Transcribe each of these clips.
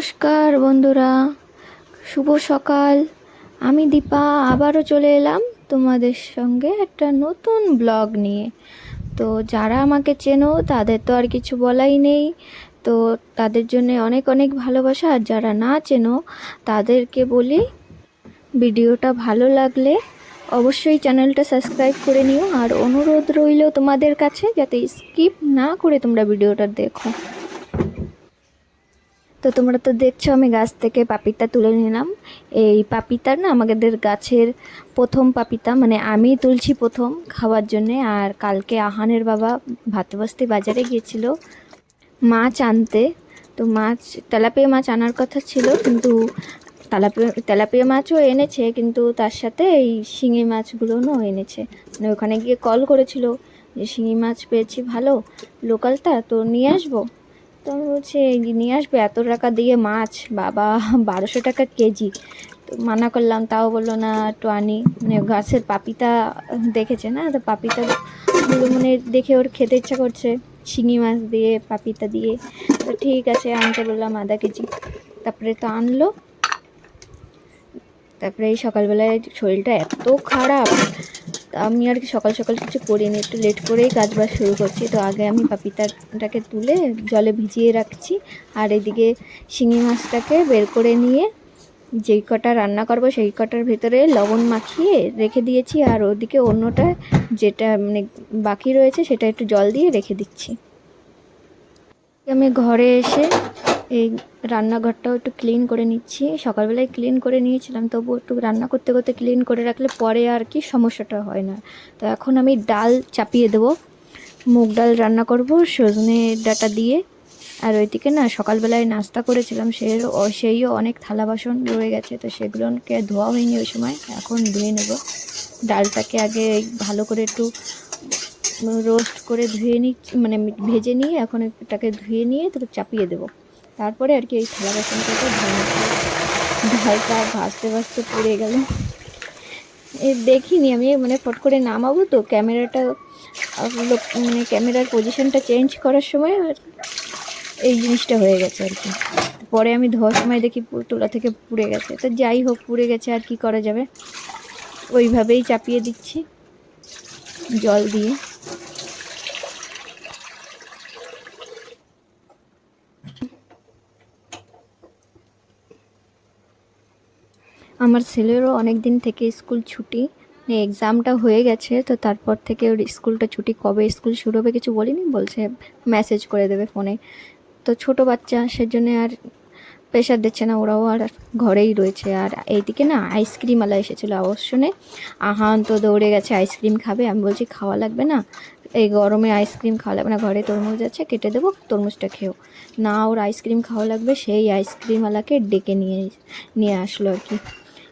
নমস্কার বন্ধুরা, শুভ সকাল। আমি দীপা, আবারও চলে এলাম তোমাদের সঙ্গে একটা নতুন ব্লগ নিয়ে। তো যারা আমাকে চেনো, তাদের তো আর কিছু বলাই নেই। তো তাদের জন্য অনেক অনেক ভালোবাসা, আর যারা না চেনো, তাদেরকে বলি, ভিডিওটা ভালো লাগলে অবশ্যই চ্যানেলটা সাবস্ক্রাইব করে নিও। আর অনুরোধ রইল তোমাদের কাছে, যাতে স্কিপ না করে তোমরা ভিডিওটা দেখো। তো তোমরা তো দেখছ, আমি গাছ থেকে পাপিতা তুলে নিলাম। এই পাপিতা না আমাদের গাছের প্রথম পাপিতা মানে আমি তুলছি প্রথম খাওয়ার জন্যে। আর কালকে আহানের বাবা ভাতবস্তি বাজারে গিয়েছিল মাছ আনতে। তো মাছ, তেলাপিয়া মাছ আনার কথা ছিল, কিন্তু তেলাপিয়া তেলাপিয়া মাছও এনেছে, কিন্তু তার সাথে এই শিঙি মাছগুলোও এনেছে। মানে ওখানে গিয়ে কল করেছিল যে, শিঙি মাছ পেয়েছি, ভালো। লোকালটা তো নিয়ে আসব? তো আমি বলছি নিয়ে আসবে এত টাকা দিয়ে মাছ? বাবা, বারোশো টাকা কেজি। তো মানা করলাম, তাও বলল না একটু আনি মানে গাছের পাপিতা দেখেছে না? তো পাপিতা মানে দেখে ওর খেতে ইচ্ছা করছে, শিঙি মাছ দিয়ে, পাপিতা দিয়ে। তো ঠিক আছে, আনতে বললাম আধা কেজি। তারপরে তো আনলো। তারপরে এই সকালবেলায় শরীরটা এত খারাপ। আমি আর কি সকাল সকাল কিছু করিনি, একটু লেট করেই কাজ বাজ শুরু করছি। তো আগে আমি পাপিতাটাকে তুলে জলে ভিজিয়ে রাখছি, আর এদিকে শিঙি মাছটাকে বের করে নিয়ে যেই কটা রান্না করব সেই কটার ভেতরে লবণ মাখিয়ে রেখে দিয়েছি, আর ওদিকে অন্যটা যেটা মানে বাকি রয়েছে সেটা একটু জল দিয়ে রেখে দিচ্ছি। আমি ঘরে এসে এই রান্নাঘরটাও একটু ক্লিন করে নিচ্ছি। সকালবেলায় ক্লিন করে নিয়েছিলাম তবু একটু রান্না করতে করতে ক্লিন করে রাখলে পরে আর কি সমস্যাটা হয় না। তো এখন আমি ডাল চাপিয়ে দেবো, মুগ ডাল রান্না করব, সজনে ডাটা দিয়ে। আর ওইদিকে না সকালবেলায় নাস্তা করেছিলাম সে সেইও অনেক থালা বাসন রয়ে গেছে, তো সেগুলোকে ধোয়া হয়নি ওই সময়, এখন ধুয়ে নেব। ডালটাকে আগে ভালো করে একটু রোস্ট করে ধুয়ে নিচ্ছি মানে ভেজে নিয়ে এখন এটাকে ধুয়ে নিয়ে তারপর চাপিয়ে দেবো। তারপরে আর কি এই থালা বাসনটাকে ডালটা ভাজতে ভাজতে পড়ে গেল। এ দেখিনি আমি মানে ফট করে নামাবো তো, ক্যামেরাটা মানে ক্যামেরার পজিশনটা চেঞ্জ করার সময় আর এই জিনিসটা হয়ে গেছে আর কি। পরে আমি ধোয়ার সময় দেখি তোলা থেকে পুড়ে গেছে। তো যাই হোক, পুড়ে গেছে, আর কি করা যাবে? ওইভাবেই চাপিয়ে দিচ্ছি, জল দিয়ে। আমার ছেলেরও অনেক দিন থেকে স্কুল ছুটি এক্সামটা হয়ে গেছে, তো তারপর থেকে ওর স্কুলটা ছুটি কবে? স্কুল শুরু হবে কিছু বলিনি? বলছে মেসেজ করে দেবে ফোনে। তো ছোট বাচ্চা, সেজন্য আর প্রেশার দিচ্ছে না, ওরাও আর ঘরেই রয়েছে। আর এইদিকে না আইসক্রিমওয়ালা এসেছিল আওয়াজ শুনে আহান তো দৌড়ে গেছে আইসক্রিম খাবে। আমি বলছি, খাওয়া লাগবে না? এই গরমে আইসক্রিম খাওয়া লাগবে না। ঘরে তরমুজ আছে, কেটে দেবো, তরমুজটা খেও না, ওর আইসক্রিম খাওয়া লাগবে, সেই আইসক্রিমওয়ালাকে ডেকে নিয়ে নিয়ে আসলো আর কি।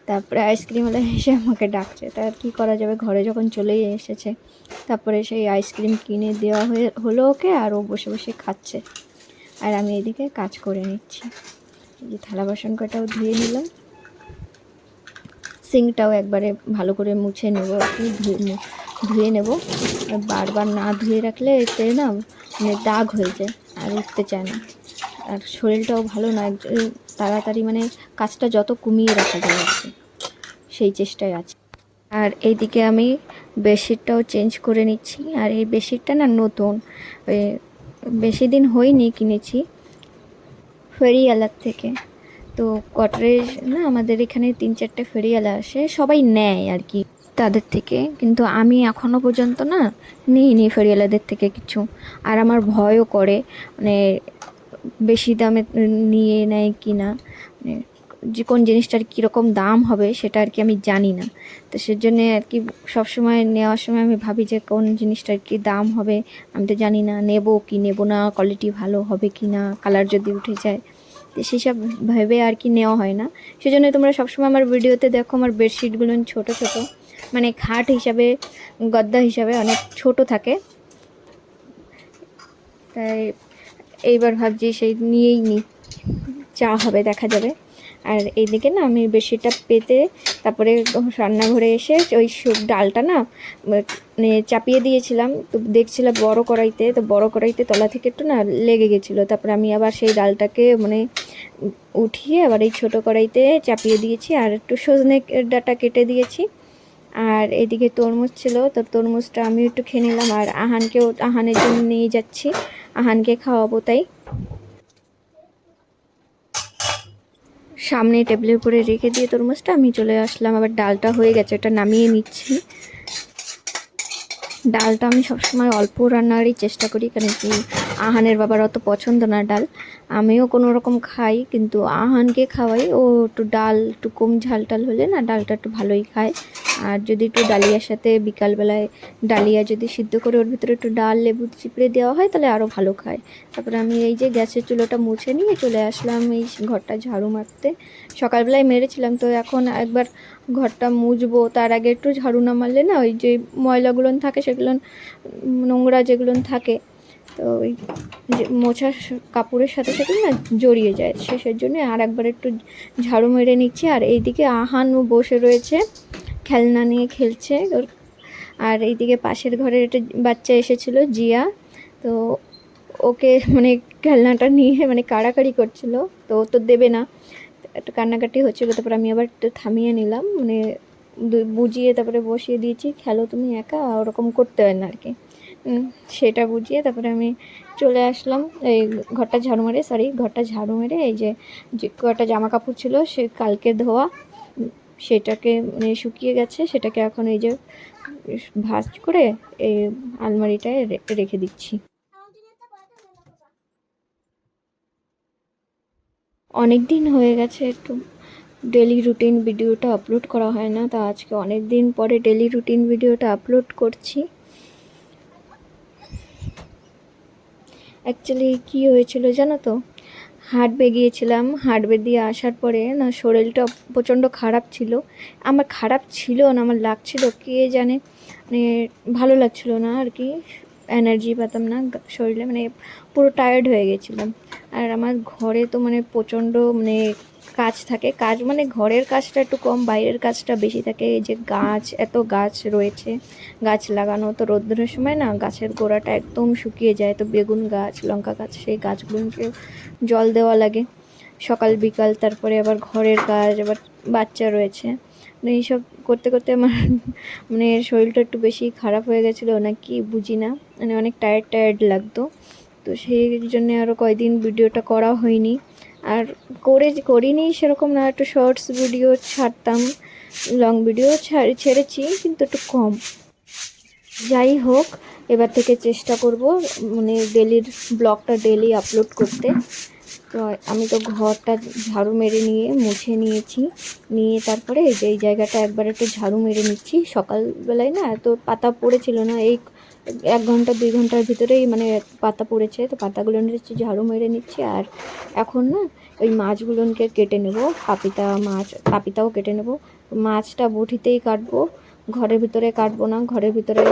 তারপরে আইসক্রিমওয়ালা এসে আমাকে ডাকছে। তা কী করা যাবে? ঘরে যখন চলেই এসেছে। তারপরে সেই আইসক্রিম কিনে দেওয়া হয়ে হলো ওকে আর ও বসে বসে খাচ্ছে। আর আমি এদিকে কাজ করে নিচ্ছি। এই যে থালা বাসন কটাও ধুয়ে নিলাম। সিঙ্কটাও একবারে ভালো করে মুছে নেব আর কি, ধুয়ে ধুয়ে নেব। বারবার না ধুয়ে রাখলে এতে না মানে দাগ হয়ে যায় আর উঠতে চায় না। আর শরীরটাও ভালো না তাড়াতাড়ি মানে কাজটা যত কমিয়ে রাখা যায় আর সেই চেষ্টায় আছে। আর এইদিকে আমি বেডশিটটাও চেঞ্জ করে নিচ্ছি, আর এই বেডশিটটা না নতুন বেশি দিন হয়নি কিনেছি ফেরিওয়ালার থেকে। তো কটরেজ না আমাদের এখানে তিন চারটে ফেরিওয়ালা আসে, সবাই নেয় আর কি তাদের থেকে। কিন্তু আমি এখনও পর্যন্ত না নিইনি ফেরিওয়ালাদের থেকে কিছু। আর আমার ভয়ও করে মানে বেশি দামে নিয়ে নেয় কি না? মানে যে কোন জিনিসটার কীরকম দাম হবে সেটা আর কি আমি জানি না। তো সেজন্যে আর কি সবসময় নেওয়ার সময় আমি ভাবি যে কোন জিনিসটার কি দাম হবে আমি তো জানি না, নেব কি নেব না কোয়ালিটি ভালো হবে কি না কালার যদি উঠে যায়। তো সেসব ভেবে আর কি নেওয়া হয় না। সেজন্য তোমরা সবসময় আমার ভিডিওতে দেখো আমার বেডশিটগুলো ছোট ছোট। মানে খাট হিসাবে, গদ্দা হিসাবে অনেক ছোট থাকে। তাই এইবার ভাবছি সেই নিয়েই নিই চা হবে, দেখা যাবে। আর এইদিকে না আমি বেশিটা পেতে তারপরে রান্নাঘরে এসে ওই ডালটা না মানে চাপিয়ে দিয়েছিলাম। তো দেখছিলাম বড় কড়াইতে, তো বড় কড়াইতে তলা থেকে একটু না লেগে গেছিল। তারপরে আমি আবার সেই ডালটাকে মানে উঠিয়ে আবার এই ছোটো কড়াইতে চাপিয়ে দিয়েছি। আর একটু সজনে ডাটা কেটে দিয়েছি। আর এদিকে তরমুজ ছিল, তো তরমুজটা আমি একটু খেয়ে নিলাম আর আহানকেও, আহানের জন্য নিয়ে যাচ্ছি। আহানকে খাওয়াবো তাই। সামনে টেবিলের উপরে রেখে দিয়ে তরমুজটা, আমি চলে আসলাম। আবার ডালটা হয়ে গেছে ওটা নামিয়ে নিচ্ছি। ডালটা আমি সবসময় অল্প রান্নারই চেষ্টা করি, কারণ কি আহানের বাবার অত পছন্দ না ডাল। আমিও কোনো রকম খাই, কিন্তু আহানকে খাওয়াই। ও একটু ডাল, একটু কম ঝাল টাল হলে না ডালটা একটু ভালোই খায়। আর যদি একটু ডালিয়ার সাথে বিকালবেলায় ডালিয়া যদি সিদ্ধ করে ওর ভিতরে একটু ডাল, লেবু চিপড়ে দেওয়া হয়, তাহলে আরও ভালো খায়। তারপরে আমি এই যে গ্যাসের চুলোটা মুছে নিয়ে চলে আসলাম এই ঘরটা ঝাড়ু মারতে। সকালবেলায় মেরেছিলাম, তো এখন একবার ঘরটা মুছবো। তার আগে একটু ঝাড়ু না মারলে না ওই যে ময়লাগুলো থাকে, সেগুলো নোংরা যেগুলো থাকে তো ওই যে মোছা কাপড়ের সাথে সাথে না জড়িয়ে যায়। শেষের জন্য আর একবার একটু ঝাড়ু মেরে নিচ্ছি। আর এইদিকে আহানও বসে রয়েছে, খেলনা নিয়ে খেলছে। ওর- আর এইদিকে পাশের ঘরের একটা বাচ্চা এসেছিল, জিয়া। তো ওকে মানে খেলনাটা নিয়ে মানে কাড়াকাড়ি করছিল। তো ও তো দেবে না। একটা কান্নাকাটি হচ্ছিল, তারপর আমি আবার একটু থামিয়ে নিলাম। মানে বুঝিয়ে তারপরে বসিয়ে দিয়েছি, খেলো তুমি একা, ওরকম করতে হয় না আর কি। সেটা বুঝিয়ে তারপরে আমি চলে আসলাম। এই ঘরটা ঝাড়ু মেরে সরি ঘরটা ঝাড়ু মেরে এই যে যে কটা জামা কাপড় ছিল, সে কালকে ধোয়া, সেটাকে মানে শুকিয়ে গেছে, সেটাকে এখন এই যে ভাজ করে এই আলমারিটায় রেখে দিচ্ছি। অনেক দিন হয়ে গেছে একটু। ডেলি রুটিন ভিডিওটা আপলোড করা হয় না, তা আজকে অনেক দিন পরে ডেলি রুটিন ভিডিওটা আপলোড করছি। অ্যাকচুয়ালি কি হয়েছিল জানো তো? হাঁটবে গিয়েছিলাম হাঁটবে দিয়ে আসার পরে না শরীরটা প্রচণ্ড খারাপ ছিল। আমার খারাপ ছিল না, আমার লাগছিল কে জানে? মানে ভালো লাগছিল না আর কি এনার্জি পাতাম না শরীরে মানে পুরো টায়ার্ড হয়ে গেছিলাম। আর আমার ঘরে তো মানে প্রচণ্ড মানে কাজ থাকে। কাজ মানে ঘরের কাজটা একটু কম, বাইরের কাজটা বেশি থাকে। এই যে গাছ, এত গাছ রয়েছে, গাছ লাগানো তো রোদ্রের সময় না, গাছের গোড়াটা একদম শুকিয়ে যায়। তো বেগুন গাছ, লঙ্কা গাছ, সেই গাছগুলোকে জল দেওয়া লাগে। সকাল, বিকাল, তারপরে আবার ঘরের কাজ, আবার বাচ্চা রয়েছে। মানে এইসব করতে করতে আমার মানে শরীরটা একটু বেশি খারাপ হয়ে গেছিল না কি বুঝি না। মানে অনেক টায়ার্ড টায়ার্ড লাগতো। তো সেই জন্যে আরও কয়দিন ভিডিওটা করা হয়নি। আর করে করিনি সেরকম না, একটু শর্টস ভিডিও ছাড়তাম লং ভিডিও ছাড়, ছেড়েছি, কিন্তু একটু কম। যাই হোক, এবার থেকে চেষ্টা করব মানে ডেলির ব্লগটা ডেলি আপলোড করতে। তো আমি তো ঘরটা ঝাড়ু মেরে নিয়ে মুছে নিয়েছি, নিয়ে তারপরে যে জায়গাটা একবার একটু ঝাড়ু মেরে নিচ্ছি। সকালবেলায় না এত পাতা পড়েছিল না, এই এক ঘণ্টা, দুই ঘণ্টার ভিতরেই মানে পাতা পড়েছে। তো পাতাগুলো নিচ্ছি ঝাড়ু মেরে নিচ্ছি। আর এখন না, ওই মাছগুলোকে কেটে নেব। পাপিতা মাছ, পাপিতাও কেটে নেব। মাছটা বটিতেই কাটবো। ঘরের ভিতরে কাটবো না। ঘরের ভিতরে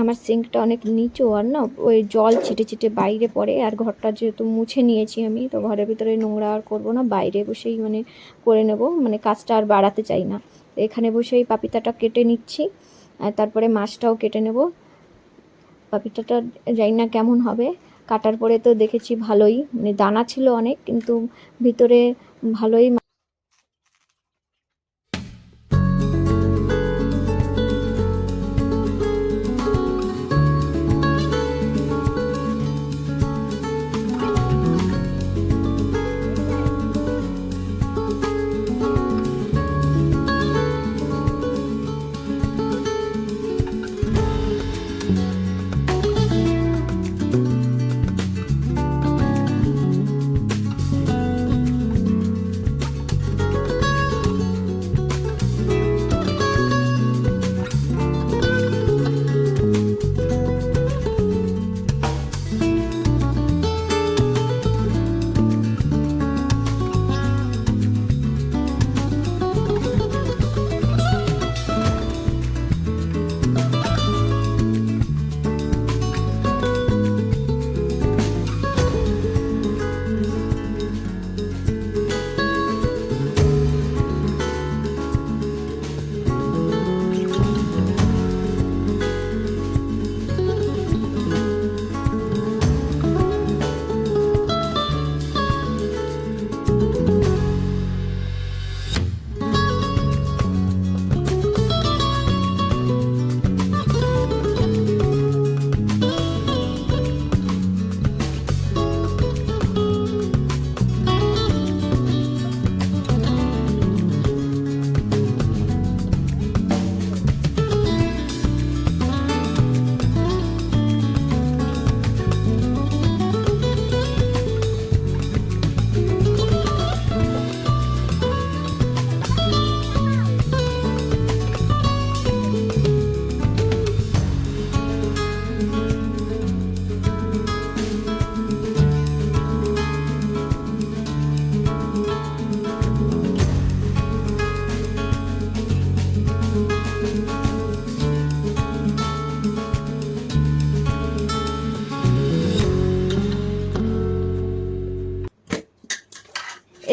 আমার সিঙ্কটা অনেক নিচু আর না, ওই জল ছিটে ছিটে বাইরে পড়ে। আর ঘরটা যেহেতু মুছে নিয়েছি আমি, তো ঘরের ভিতরে নোংরা আর করব না। বাইরে বসেই মানে করে নেব। মানে কাজটা আর বাড়াতে চাই না। এখানে বসেই পাপিতাটা কেটে নিচ্ছি। আর তারপরে মাছটাও কেটে নেব। পাপিটাটা জানি না কেমন হবে। কাটার পরে তো দেখেছি ভালোই মানে দানা ছিল অনেক, কিন্তু ভিতরে ভালোই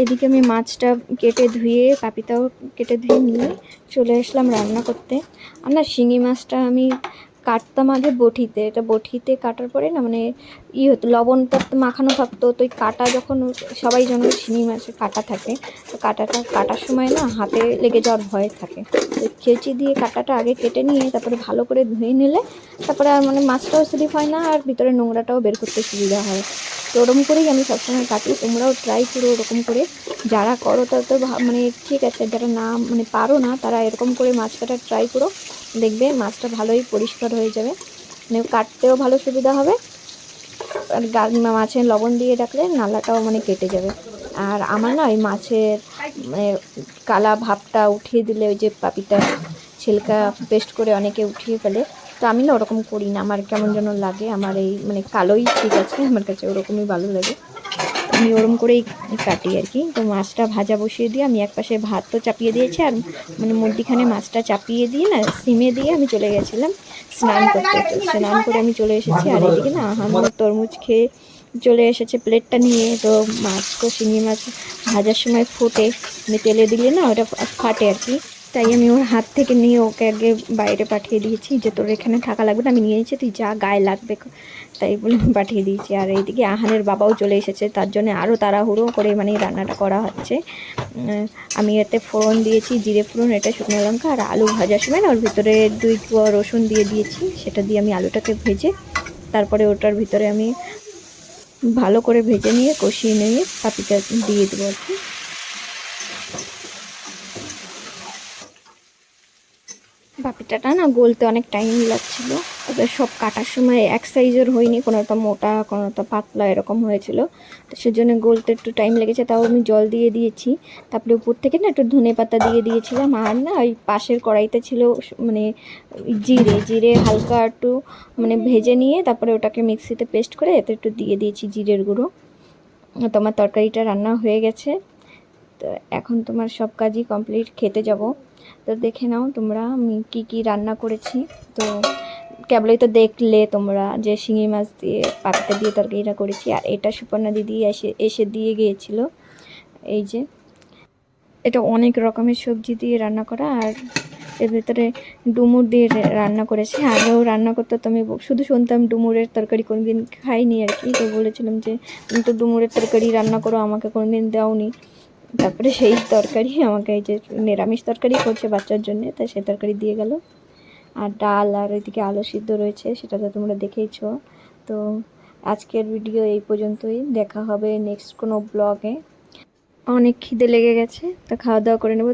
এদিকে আমি মাছটা কেটে ধুয়ে, পাপিতাও কেটে ধুয়ে নিয়ে চলে আসলাম রান্না করতে। না, শিঙি মাছটা আমি কাটতাম আগে বটিতে। এটা বটিতে কাটার পরে না মানে ই হতো, লবণটা তো মাখানো থাকতো। তো ওই কাটা যখন সবাই জানো শিঙি মাছের কাটা থাকে, তো কাটাটা কাটার সময় না হাতে লেগে যাওয়ার ভয় থাকে। তো কেচি দিয়ে কাটাটা আগে কেটে নিয়ে তারপরে ভালো করে ধুয়ে নিলে, তারপরে আর মানে মাছটাও স্লিপ হয় না, আর ভিতরে নোংরাটাও বের করতে সুবিধা হয়। ওরকম করেই আমি সবসময় কাটি। তোমরাও ট্রাই করো ওরকম করে। যারা করো, তারা তো মানে ঠিক আছে, যারা না মানে পারো না, তারা এরকম করে মাছ কাটার ট্রাই করো। দেখবে মাছটা ভালোই পরিষ্কার হয়ে যাবে। মানে কাটতেও ভালো সুবিধা হবে। আর গা- মাছে লবণ দিয়ে রাখলে নালাটাও মানে কেটে যাবে। আর আমার না ওই মাছের মানে কালা ভাবটা উঠিয়ে দিলে ওই যে পাপিতা ছিলকা পেস্ট করে অনেকে উঠিয়ে ফেলে। তো আমি না ওরকম করি না। আমার কেমন যেন লাগে, আমার এই মানে কালোই ঠিক আছে, আমার কাছে ওরকমই ভালো লাগে। আমি ওরম করেই কাটি আর কি। তো মাছটা ভাজা বসিয়ে দিয়ে আমি একপাশে ভাত তো চাপিয়ে দিয়েছি, আর মানে মধ্যিখানে মাছটা চাপিয়ে দিয়ে না, সিমে দিয়ে আমি চলে গেছিলাম স্নান করতে। স্নান করে আমি চলে এসেছি, আর এদিকে না আমার তরমুজ খেয়ে চলে এসেছে প্লেটটা নিয়ে। তো মাছ তো শিঙি মাছ ভাজার সময় ফোটে মানে তেলে দিলে না ওটা ফাটে আর কি। তাই আমি ওর হাত থেকে নিয়ে ওকে আগে বাইরে পাঠিয়ে দিয়েছি যে তোর এখানে থাকা লাগবে না, আমি নিয়ে নিয়েছি তুই যা গায়ে লাগবে। তাই বলে পাঠিয়ে দিয়েছি। আর এইদিকে আহানের বাবাও চলে এসেছে, তার জন্য আরও তাড়াহুড়ো করে মানে রান্নাটা করা হচ্ছে। আমি এতে ফোড়ন দিয়েছি, জিরে ফোড়ন, এটা শুকনো লঙ্কা আর আলু ভাজার সময় না, ওর ভিতরে দুই কোয়া রসুন দিয়ে দিয়েছি, সেটা দিয়ে আমি আলুটাকে ভেজে তারপরে ওটার ভিতরে আমি ভালো করে ভেজে নিয়ে কষিয়ে নিয়ে পাপিটা দিয়ে দেবো আর কি। পাপিটাটা না গলতে অনেক টাইম লাগছিল। ওদের সব কাটার সময় এক সাইজের হয়নি, কোনোটা মোটা, কোনোটা পাতলা এরকম হয়েছিল। তো সেজন্য গলতে একটু টাইম লেগেছে, তাও আমি জল দিয়ে দিয়েছি। তারপরে উপর থেকে না একটু ধনে পাতা দিয়ে দিয়েছিলাম। আর না ওই পাশের কড়াইতে ছিল মানে জিরে জিরে হালকা একটু মানে ভেজে নিয়ে তারপরে ওটাকে মিক্সিতে পেস্ট করে এতে একটু দিয়ে দিয়েছি জিরের গুঁড়ো। তোমার তরকারিটা রান্না হয়ে গেছে। তো এখন তোমার সব কাজই কমপ্লিট খেতে যাব। তো দেখে নাও তোমরা আমি কি কি রান্না করেছি। তো কেবলই তো দেখলে তোমরা যে শিঙি মাছ দিয়ে পাতা দিয়ে তরকারিটা করেছি, আর এটা সুপর্ণা দিদি এসে এসে দিয়ে গিয়েছিল। এই যে, এটা অনেক রকমের সবজি দিয়ে রান্না করা, আর এর ভেতরে ডুমুর দিয়ে রান্না করেছে। আগেও রান্না করতে তো আমি শুধু শুনতাম ডুমুরের তরকারি কোনোদিন খাইনি আর কি, তো বলেছিলাম যে, তুমি তো ডুমুরের তরকারি রান্না করো, আমাকে কোনোদিন দাওনি। তারপরে সেই তরকারি আমাকে এই যে নিরামিষ তরকারি করছে বাচ্চার জন্যে তাই সেই তরকারি দিয়ে গেল। আর ডাল আর ওইদিকে আলু সিদ্ধ রয়েছে, সেটা তো তোমরা দেখেইছ। তো আজকের ভিডিও এই পর্যন্তই, দেখা হবে নেক্সট কোনো ব্লগে অনেক খিদে লেগে গেছে, তো খাওয়া দাওয়া করে নেব